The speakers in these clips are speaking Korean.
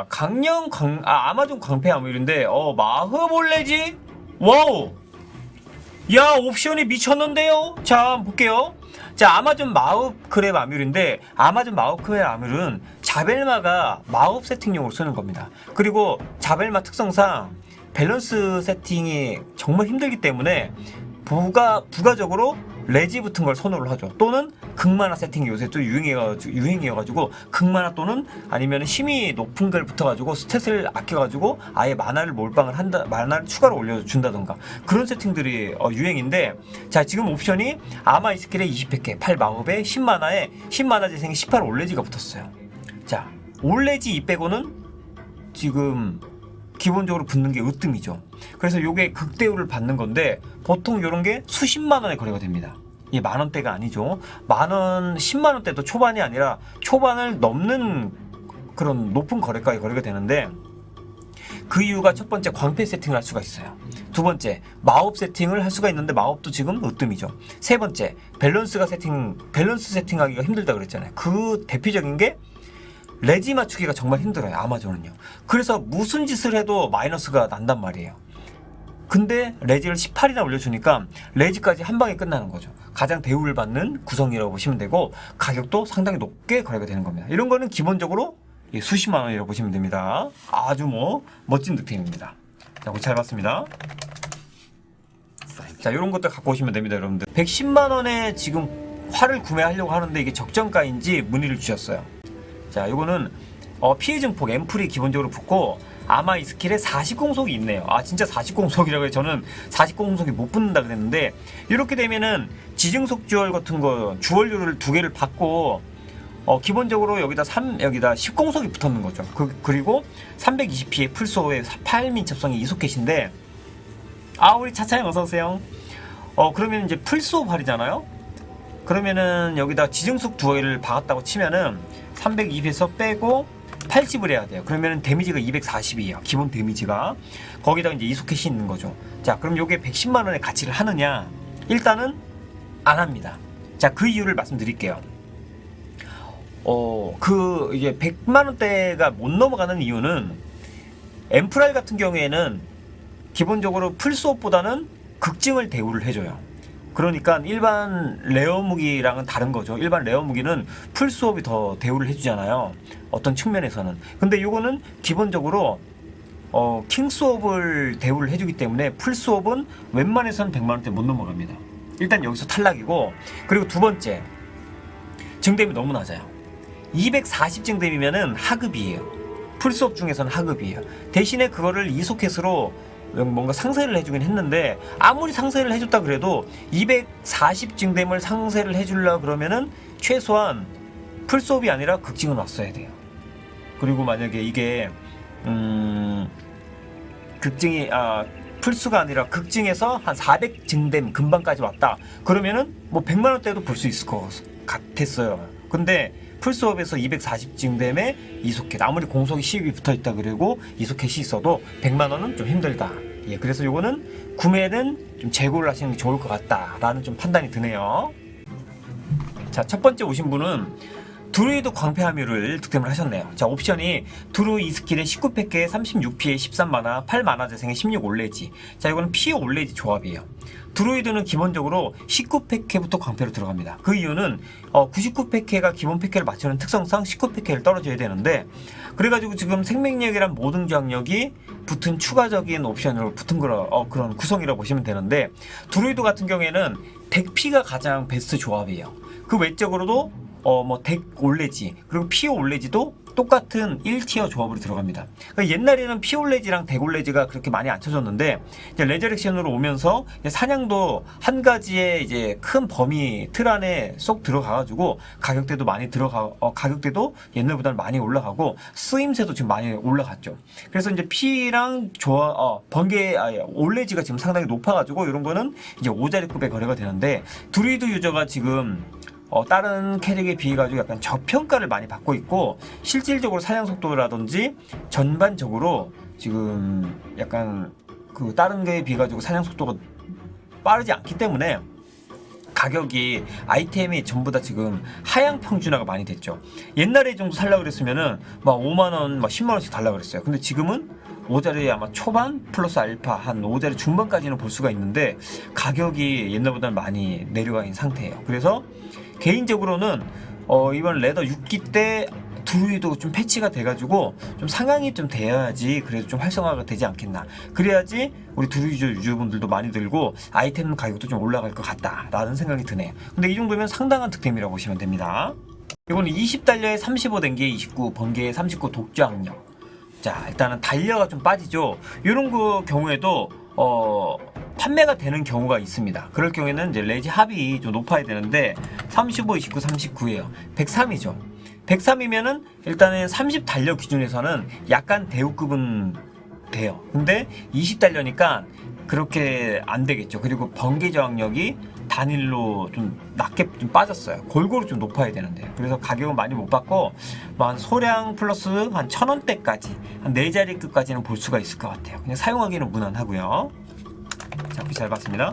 자, 강령 광, 아, 아마존 광패 아무일인데, 어, 마흐볼레지? 와우! 야, 옵션이 미쳤는데요? 자, 한번 볼게요. 자, 아마존 마흡크랩 아뮤르인데, 아마존 마흡크랩 아뮤르는 자벨마가 마법 세팅용으로 쓰는 겁니다. 그리고 자벨마 특성상 밸런스 세팅이 정말 힘들기 때문에, 부가, 부가적으로 레지 붙은 걸 선호를 하죠. 또는 극만화 세팅이 요새 또 유행이어가지고, 유행이어가지고 극만화 또는 아니면 힘이 높은 걸 붙어가지고 스탯을 아껴가지고 아예 만화를 몰빵을 한다, 만화를 추가로 올려준다던가 그런 세팅들이 어, 유행인데 자 지금 옵션이 아마 이 스킬에 20회 8마법에 10만화에 10만화 재생에 18 올레지가 붙었어요. 자 올레지 2 빼고는 지금 기본적으로 붙는 게 으뜸이죠. 그래서 요게 극대우를 받는 건데 보통 요런 게 수십만 원에 거래가 됩니다. 이게 만 원대가 아니죠. 만 원, 10만 원대도 초반이 아니라 초반을 넘는 그런 높은 거래가에 거래가 되는데 그 이유가 첫 번째 광패 세팅을 할 수가 있어요. 두 번째 마법 세팅을 할 수가 있는데 마법도 지금 으뜸이죠. 세 번째 밸런스가 세팅 밸런스 세팅하기가 힘들다 그랬잖아요. 그 대표적인 게 레지 맞추기가 정말 힘들어요. 아마존은요. 그래서 무슨 짓을 해도 마이너스가 난단 말이에요. 근데 레지를 18이나 올려주니까 레지까지 한 방에 끝나는 거죠. 가장 대우를 받는 구성이라고 보시면 되고 가격도 상당히 높게 거래가 되는 겁니다. 이런 거는 기본적으로 예, 수십만 원이라고 보시면 됩니다. 아주 뭐 멋진 득템입니다. 자, 잘 봤습니다. 자, 이런 것들 갖고 오시면 됩니다, 여러분들. 110만 원에 지금 활을 구매하려고 하는데 이게 적정가인지 문의를 주셨어요. 자, 요거는 어, 피해 증폭 앰플이 기본적으로 붙고 아마 이 스킬에 40공속이 있네요. 아 진짜 40공속이라고 해서 저는 40공속이 못 붙는다 그랬는데 이렇게 되면은 지증속 주얼 같은 거 주얼료를 두 개를 받고 어, 기본적으로 여기다 3 여기다 10공속이 붙었는 거죠. 그, 그리고 320p의 풀소의 8민 첩성이 이소켓인데 아 우리 차차형 어서 오세요. 어 그러면 이제 풀소 발이잖아요. 그러면은 여기다 지증속 두 개를 박았다고 치면은 320에서 빼고 80을 해야 돼요. 그러면은 데미지가 240이에요. 기본 데미지가. 거기다 이제 이소켓이 있는 거죠. 자, 그럼 요게 110만 원의 가치를 하느냐? 일단은 안 합니다. 자, 그 이유를 말씀드릴게요. 어, 그 이게 100만 원대가 못 넘어가는 이유는 엠프랄 같은 경우에는 기본적으로 풀수업보다는 극증을 대우를 해줘요. 그러니까 일반 레어 무기랑은 다른 거죠. 일반 레어 무기는 풀 수업이 더 대우를 해주잖아요. 어떤 측면에서는. 근데 이거는 기본적으로 어, 킹 수업을 대우를 해주기 때문에 풀 수업은 웬만해서는 100만 원대 못 넘어갑니다. 일단 여기서 탈락이고 그리고 두 번째 증dem이 너무 낮아요. 240 증dem이면은 하급이에요. 풀 수업 중에서는 하급이에요. 대신에 그거를 이소켓으로 뭔가 상세를 해주긴 했는데 아무리 상세를 해줬다 그래도 240 증dem을 상세를 해주려 그러면은 최소한 풀수업이 아니라 극징은 왔어야 돼요. 그리고 만약에 이게 음 극징이 아 풀수가 아니라 극징에서 한 400 증dem 금방까지 왔다. 그러면은 뭐 100만 원대도 볼 수 있을 것 같았어요. 근데 풀수업에서 240 증dem에 이소켓 아무리 공속이 10이 붙어 있다 그리고 이소켓이 있어도 100만 원은 좀 힘들다. 예, 그래서 요거는 구매는 좀 재고를 하시는 게 좋을 것 같다 라는 좀 판단이 드네요. 자, 첫 번째 오신 분은 드루이드 광패 함유를 득템을 하셨네요. 자, 옵션이 드루 이 스킬에 19팩에 36피에 13만화, 8만화 재생에 16 올레지. 자, 이거는 피해 올레지 조합이에요. 드루이드는 기본적으로 19팩해부터 광패로 들어갑니다. 그 이유는 어, 99팩해가 기본 팩해를 맞추는 특성상 19팩해를 떨어져야 되는데 그래가지고 지금 생명력이란 모든 저항력이 붙은 추가적인 옵션으로 붙은 그런, 어, 그런 구성이라고 보시면 되는데 드루이드 같은 경우에는 100피가 가장 베스트 조합이에요. 그 외적으로도 어, 뭐, 덱 올레지, 그리고 피오 올레지도 똑같은 1티어 조합으로 들어갑니다. 그러니까 옛날에는 피올레지랑 데골레지가 그렇게 많이 안 쳐졌는데, 레저렉션으로 오면서 사냥도 한 가지의 이제 큰 범위 틀 안에 쏙 들어가가지고 가격대도 많이 들어가, 어, 가격대도 옛날보다는 많이 올라가고, 쓰임새도 지금 많이 올라갔죠. 그래서 이제 피랑 조화, 어, 번개, 아, 올레지가 지금 상당히 높아가지고, 이런 거는 이제 5자리급의 거래가 되는데, 드루이드 유저가 지금 어, 다른 캐릭에 비해 가지고 약간 저평가를 많이 받고 있고 실질적으로 사냥 속도라든지 전반적으로 지금 약간 그 다른 게에 비해 가지고 사냥 속도가 빠르지 않기 때문에 가격이 아이템이 전부 다 지금 하향 평준화가 많이 됐죠. 옛날에 이 정도 살라 그랬으면은 막 5만 원, 막 10만 원씩 달라 그랬어요. 근데 지금은 5자리 아마 초반 플러스 알파 한 5자리 중반까지는 볼 수가 있는데 가격이 옛날보다는 많이 내려가 있는 상태예요. 그래서 개인적으로는 어, 이번 레더 6기 때 두루이도 좀 패치가 돼가지고 좀 상향이 좀 돼야지 그래도 좀 활성화가 되지 않겠나. 그래야지 우리 두루이 유저분들도 많이 들고 아이템 가격도 좀 올라갈 것 같다라는 생각이 드네요. 근데 이 정도면 상당한 득템이라고 보시면 됩니다. 이거는 20달러에 35 댕기에 29 번개에 39 독주 악력. 자 일단은 달려가 좀 빠지죠. 이런 그 경우에도 어 판매가 되는 경우가 있습니다 그럴 경우에는 이제 레지 합이 좀 높아야 되는데 35, 29, 39예요 103이죠 103이면은 일단은 30 달려 기준에서는 약간 대우급은 돼요 근데 20 달려니까 그렇게 안 되겠죠 그리고 번개 저항력이 단일로 좀 낮게 좀 빠졌어요. 골고루 좀 높아야 되는데. 그래서 가격은 많이 못 받고, 뭐 한 소량 플러스 한 천 원대까지, 한 네 자리급까지는 볼 수가 있을 것 같아요. 그냥 사용하기는 무난하고요. 잡기 잘 봤습니다.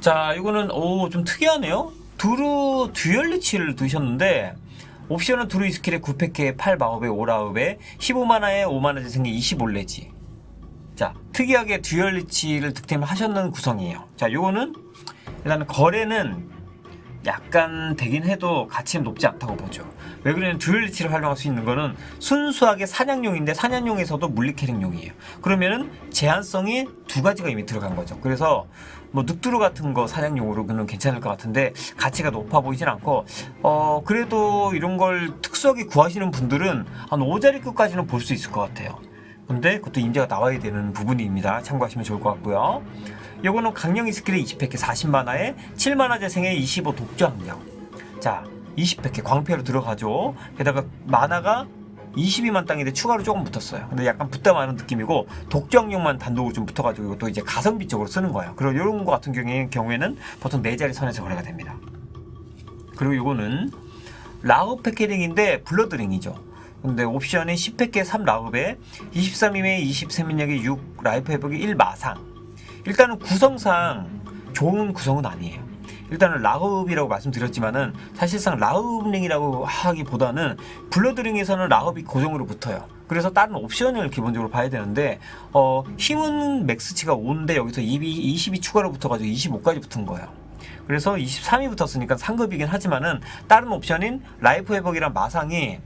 자, 이거는, 오, 좀 특이하네요. 두루 듀얼리치를 두셨는데, 옵션은 두루 스킬에 9팩에 8마법에 5라읍에 15만화에 5만화 재생에 25레지. 자, 특이하게 듀얼리치를 득템하셨는 구성이에요. 자, 요거는 일단 거래는 약간 되긴 해도 가치는 높지 않다고 보죠. 왜 그러냐면 듀얼리치를 활용할 수 있는 거는 순수하게 사냥용인데 사냥용에서도 물리 캐릭용이에요. 그러면은 제한성이 두 가지가 이미 들어간 거죠. 그래서 뭐 늑두루 같은 거 사냥용으로는 괜찮을 것 같은데 가치가 높아 보이진 않고 어 그래도 이런 걸 특수하게 구하시는 분들은 한 5자리급까지는 볼 수 있을 것 같아요. 근데 그것도 임자가 나와야 되는 부분입니다. 참고하시면 좋을 것 같고요. 요거는 강령이 스킬에 20팩에 40만화에 7만화 재생에 25 독주 학력. 자, 20팩에 광패로 들어가죠. 게다가 만화가 22만 땅인데 추가로 조금 붙었어요. 근데 약간 붙다 마는 느낌이고 독주 학력만 단독으로 좀 붙어가지고 이것도 이제 가성비 쪽으로 쓰는 거예요. 그리고 이런 거 같은 경우에, 경우에는 보통 네 자리 선에서 거래가 됩니다. 그리고 요거는 라우 패키링인데 블러드링이죠. 근데 옵션이 10팩에 3 라우베 23임에 23민력에 6 라이프 회복이 1 마상 일단은 구성상 좋은 구성은 아니에요. 일단은 라흡이라고 말씀드렸지만은 사실상 라흡링이라고 하기보다는 블러드링에서는 라흡이 고정으로 붙어요. 그래서 다른 옵션을 기본적으로 봐야 되는데 어 힘은 맥스치가 5인데 여기서 20이, 20이 추가로 붙어가지고 25까지 붙은 거예요. 그래서 23이 붙었으니까 상급이긴 하지만은 다른 옵션인 라이프 회복이랑 마상이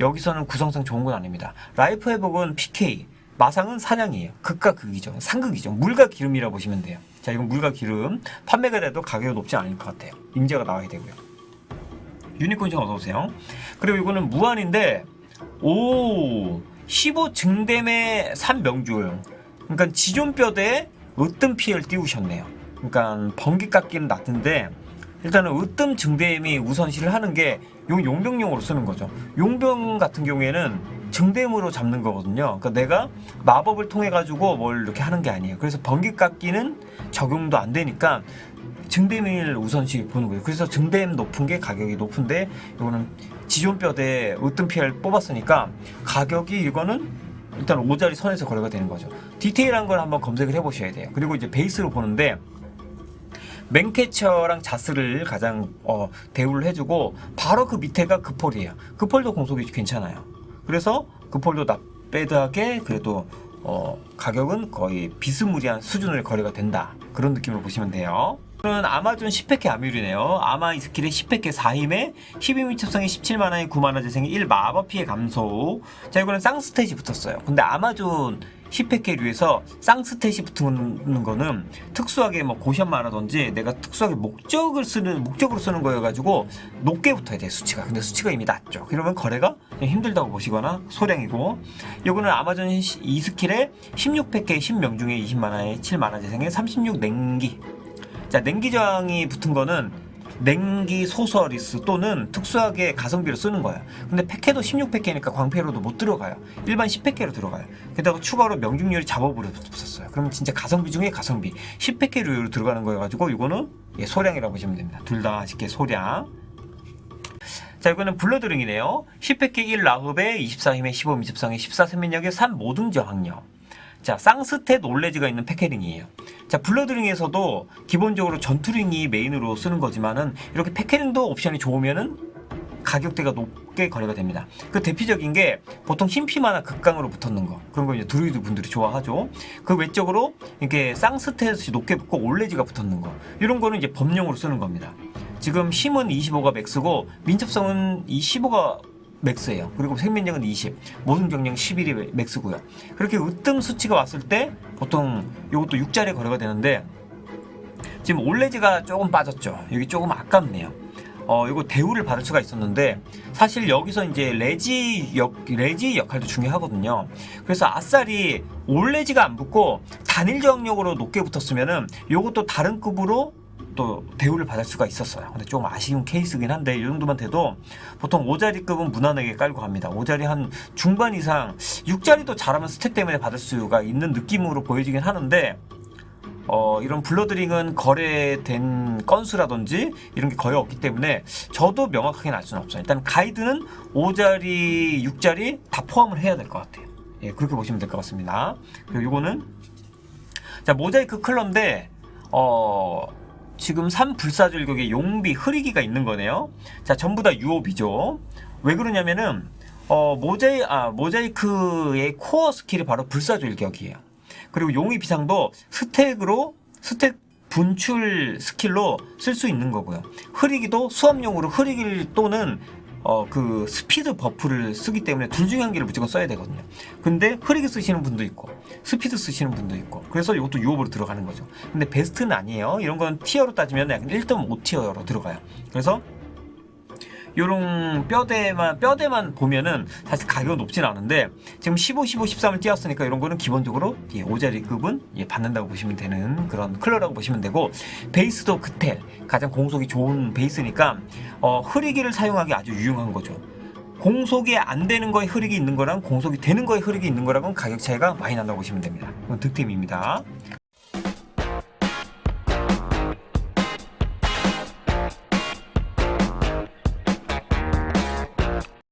여기서는 구성상 좋은 건 아닙니다. 라이프 회복은 PK, 마상은 사냥이에요. 극과 극이죠. 상극이죠. 물과 기름이라 보시면 돼요. 자, 이건 물과 기름. 판매가 돼도 가격이 높지 않을 것 같아요. 임자가 나와야 되고요. 유니콘 좀 어서오세요. 그리고 이거는 무한인데, 오, 15 증댐의 3명줄. 그러니까 지존뼈대에 으뜸 피해를 띄우셨네요. 그러니까 번개 깎기는 낮은데, 일단은 으뜸 증댐이 우선시를 하는 게 용, 용병용으로 쓰는 거죠. 용병 같은 경우에는 증댐으로 잡는 거거든요. 그러니까 내가 마법을 통해 가지고 뭘 이렇게 하는 게 아니에요. 그래서 번개 깎기는 적용도 안 되니까 증댐을 우선시 보는 거예요. 그래서 증댐 높은 게 가격이 높은데 이거는 지존뼈대 으뜸 피해를 뽑았으니까 가격이 이거는 일단 5자리 선에서 거래가 되는 거죠. 디테일한 걸 한번 검색을 해보셔야 돼요. 그리고 이제 베이스로 보는데 맨캐처랑 자스를 가장 어, 대우를 해주고 바로 그 밑에가 그폴이에요. 그폴도 공속이 괜찮아요. 그래서 그폴도 나배드하게 그래도 어, 가격은 거의 비스무리한 수준의 거래가 된다. 그런 느낌으로 보시면 돼요. 이거는 아마존 10팩의 아뮤리네요. 아마 이 스킬의 10팩의 4힘에 12미 첩성에 17만화에 9만화 재생에 1 마법 피해 감소. 자, 이거는 쌍스탯이 붙었어요. 근데 아마존 10팩계류에서 쌍스탯이 붙는 거는 특수하게 뭐 고션만하든지 내가 특수하게 목적을 쓰는 목적으로 쓰는 거여가지고 높게 붙어야 돼 수치가. 근데 수치가 이미 낮죠. 그러면 거래가 힘들다고 보시거나 소량이고. 요거는 아마존 이 스킬에 16팩계 10명 중에 20만화에 7만화 재생에 36 냉기. 자 냉기 저항이 붙은 거는 냉기 소서리스 또는 특수하게 가성비로 쓰는 거야. 근데 팩해도 16팩해니까 광패로도 못 들어가요. 일반 10팩해로 들어가요. 게다가 추가로 명중률이 잡아버려 붙었어요. 그러면 진짜 가성비 중에 가성비. 10팩해로 들어가는 거여가지고 이거는 예, 소량이라고 보시면 됩니다. 둘 다 쉽게 소량. 자, 이거는 블러드링이네요. 10팩해 1 라흡에 24힘에 15 미습성에 14 세민력에 3 모든 저항력. 자, 쌍스탯 올레지가 있는 패캐링이에요. 자, 블러드링에서도 기본적으로 전투링이 메인으로 쓰는 거지만은 이렇게 패캐링도 옵션이 좋으면은 가격대가 높게 거래가 됩니다. 그 대표적인 게 보통 흰피마나 극강으로 붙었는 거. 그런 거 이제 드루이드 분들이 좋아하죠. 그 외적으로 이렇게 쌍스탯이 높게 붙고 올레지가 붙었는 거. 이런 거는 이제 범용으로 쓰는 겁니다. 지금 힘은 25가 맥스고 민첩성은 이 15가 맥스예요. 그리고 생명력은 20, 모든 경량 11이 맥스고요. 그렇게 으뜸 수치가 왔을 때 보통 이것도 6자리에 거래가 되는데 지금 올레지가 조금 빠졌죠. 여기 조금 아깝네요. 어, 이거 대우를 받을 수가 있었는데 사실 여기서 이제 레지 역 레지 역할도 중요하거든요. 그래서 아싸리 올레지가 안 붙고 단일 저항력으로 높게 붙었으면은 요것도 다른 급으로 또 대우를 받을 수가 있었어요. 근데 좀 아쉬운 케이스긴 한데 이 정도만 돼도 보통 5자리급은 무난하게 깔고 갑니다. 5자리 한 중반 이상 6자리도 잘하면 스탯 때문에 받을 수가 있는 느낌으로 보여지긴 하는데 어, 이런 블러드링은 거래된 건수라든지 이런 게 거의 없기 때문에 저도 명확하게 알 수는 없어요. 일단 가이드는 5자리, 6자리 다 포함을 해야 될 것 같아요. 예, 그렇게 보시면 될 것 같습니다. 그리고 요거는 자, 모자이크 컬러인데 어, 지금 3불사절격에 용비, 흐리기가 있는 거네요. 자, 전부 다 유업이죠. 왜 그러냐면은 어, 모자이, 아, 모자이크의 코어 스킬이 바로 불사절격이에요. 그리고 용의 비상도 스택으로 스택 분출 스킬로 쓸 수 있는 거고요. 흐리기도 수업용으로 흐리기 또는 어 그 스피드 버프를 쓰기 때문에 둘 중에 한 개를 무조건 써야 되거든요. 근데 흐리기 쓰시는 분도 있고 스피드 쓰시는 분도 있고 그래서 이것도 유업으로 들어가는 거죠. 근데 베스트는 아니에요. 이런 건 티어로 따지면 약간 1.5티어로 들어가요. 그래서 요런 뼈대만 뼈대만 보면은 사실 가격은 높진 않은데 지금 15, 15, 13을 띄었으니까 이런 거는 기본적으로 예, 5자리급은 예, 받는다고 보시면 되는 그런 클러라고 보시면 되고 베이스도 그텔 가장 공속이 좋은 베이스니까 어, 흐리기를 사용하기 아주 유용한 거죠. 공속이 안 되는 거에 흐리기 있는 거랑 공속이 되는 거에 흐리기 있는 거랑은 가격 차이가 많이 난다고 보시면 됩니다. 이건 득템입니다.